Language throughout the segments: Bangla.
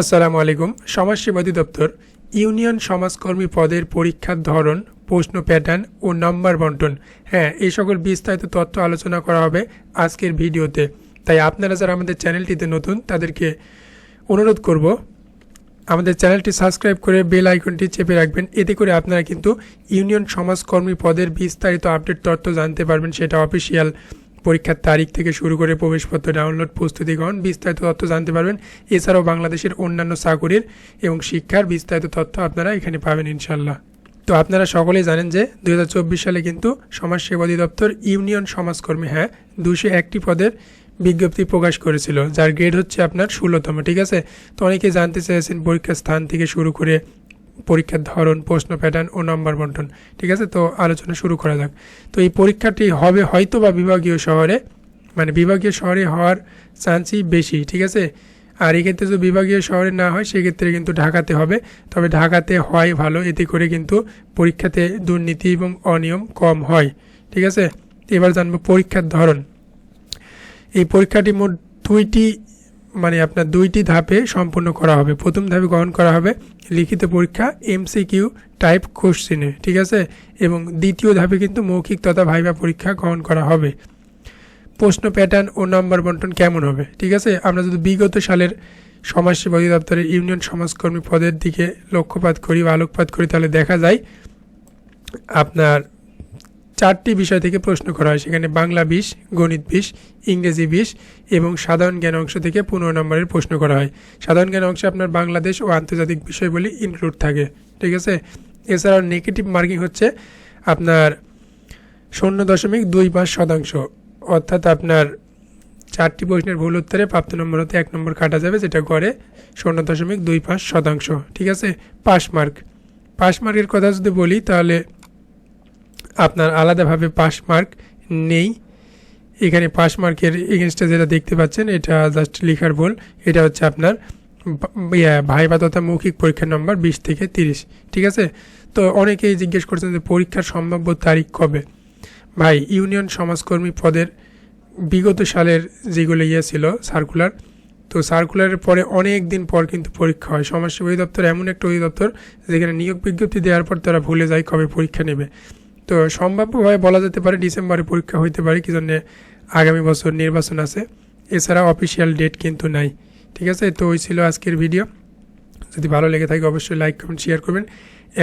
আসসালামু আলাইকুম। সমাজসেবা অধিদপ্তর, ইউনিয়ন সমাজকর্মী পদের পরীক্ষার ধরন, প্রশ্ন প্যাটার্ন ও নাম্বার বন্টন। হ্যাঁ এই সকল বিস্তারিত তথ্য আলোচনা করা হবে আজকের ভিডিওতে। তাই আপনারা যারা আমাদের চ্যানেলটিতে নতুন, তাদেরকে অনুরোধ করব, আমাদের চ্যানেলটি সাবস্ক্রাইব করে বেল আইকনটি চেপে রাখবেন। এতে করে আপনারা কিন্তু ইউনিয়ন সমাজকর্মী পদের বিস্তারিত আপডেট তথ্য জানতে পারবেন, সেটা অফিসিয়াল পরীক্ষার তারিখ থেকে শুরু করে প্রবেশপত্র ডাউনলোড প্রস্তুতি গ্রহণ বিস্তারিত তথ্য জানতে পারবেন। এছাড়াও বাংলাদেশের অন্যান্য চাকুরির এবং শিক্ষার বিস্তারিত তথ্য আপনারা এখানে পাবেন ইনশাল্লাহ তো আপনারা সকলেই জানেন যে দু হাজার চব্বিশ সালে কিন্তু সমাজসেবা অধিদপ্তর ইউনিয়ন সমাজকর্মী হ্যাঁ দুশো একটি পদের বিজ্ঞপ্তি প্রকাশ করেছিল, যার গ্রেড হচ্ছে আপনার ষোলোতম, ঠিক আছে? তো অনেকেই জানতে চেয়েছেন পরীক্ষার স্থান থেকে শুরু করে পরীক্ষার ধরন, প্রশ্ন প্যাটার্ন ও নম্বর বন্টন। ঠিক আছে? তো আলোচনা শুরু করা যাক। তো এই পরীক্ষাটি হবে হয়তো বা বিভাগীয় শহরে মানে বিভাগীয় শহরে হওয়ার চান্সই বেশি, ঠিক আছে? আর এক্ষেত্রে যদি বিভাগীয় শহরে না হয়, সেক্ষেত্রে কিন্তু ঢাকাতে হবে। তবে ঢাকাতে হয় ভালো, এতে করে কিন্তু পরীক্ষাতে দুর্নীতি এবং অনিয়ম কম হয়, ঠিক আছে? এবার জানব পরীক্ষার ধরন। এই পরীক্ষাটি মোট দুইটি মানে আপনার দুইটি ধাপে সম্পূর্ণ করা হবে। প্রথম ধাপে গ্রহণ করা হবে লিখিত পরীক্ষা এমসিকিউ টাইপ কোশ্চেনে ঠিক আছে? এবং দ্বিতীয় ধাপে কিন্তু মৌখিক তথা ভাইবা পরীক্ষা গ্রহণ করা হবে। প্রশ্ন প্যাটার্ন ও নম্বর বন্টন কেমন হবে, ঠিক আছে? আমরা যদি বিগত সালের সমাজসেবা অধিদপ্তরের ইউনিয়ন সমাজকর্মী পদের দিকে লক্ষ্যপাত করি বা আলোকপাত করি, তাহলে দেখা যায় আপনার চারটি বিষয় থেকে প্রশ্ন করা হয়। সেখানে বাংলা বিশ গণিত বিশ ইংরেজি বিশ এবং সাধারণ জ্ঞান অংশ থেকে পনেরো নম্বরের প্রশ্ন করা হয়। সাধারণ জ্ঞান অংশে আপনার বাংলাদেশ ও আন্তর্জাতিক বিষয়গুলি ইনক্লুড থাকে। ঠিক আছে? এছাড়াও নেগেটিভ মার্কিং হচ্ছে আপনার শূন্য দশমিক দুই পাঁচ শতাংশ। অর্থাৎ আপনার চারটি প্রশ্নের ভুল উত্তরে প্রাপ্ত নম্বর হতে এক নম্বর কাটা যাবে, যেটা গড়ে শূন্য দশমিক দুই পাঁচ শতাংশ। ঠিক আছে? Pass mark. পাস মার্কের কথা যদি বলি, তাহলে আপনার আলাদাভাবে পাস মার্ক নেই। এখানে পাস মার্কের এগেনস্টে যেটা দেখতে পাচ্ছেন, এটা জাস্ট লেখার ভুল। এটা হচ্ছে আপনার ভাইবা তথা মৌখিক পরীক্ষার নম্বর বিশ থেকে তিরিশ, ঠিক আছে? তো অনেকেই জিজ্ঞেস করছেন যে পরীক্ষার সম্ভাব্য তারিখ কবে? ভাই, ইউনিয়ন সমাজকর্মী পদের বিগত সালের যেগুলো ইয়ে ছিল সার্কুলার তো সার্কুলারের পরে অনেক দিন পর কিন্তু পরীক্ষা হয়। সমাজসেবা অধিদপ্তর এমন একটা অধিদপ্তর, যেখানে নিয়োগ বিজ্ঞপ্তি দেওয়ার পর তারা ভুলে যায় কবে পরীক্ষা নেবে। তো সম্ভাব্যভাবে বলা যেতে পারে ডিসেম্বরে পরীক্ষা হইতে পারে, কি জন্যে আগামী বছর নির্বাচন আছে। এছাড়া অফিসিয়াল ডেট কিন্তু নাই, ঠিক আছে? তো ওই ছিল আজকের ভিডিও যদি ভালো লেগে থাকে অবশ্যই লাইক করবেন শেয়ার করবেন।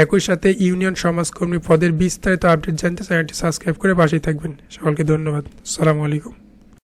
একই সাথে ইউনিয়ন সমাজকর্মী পদের বিস্তারিত আপডেট জানতে চ্যানেলটি সাবস্ক্রাইব করে পাশেই থাকবেন। সকলকে ধন্যবাদ। সালামু আলাইকুম।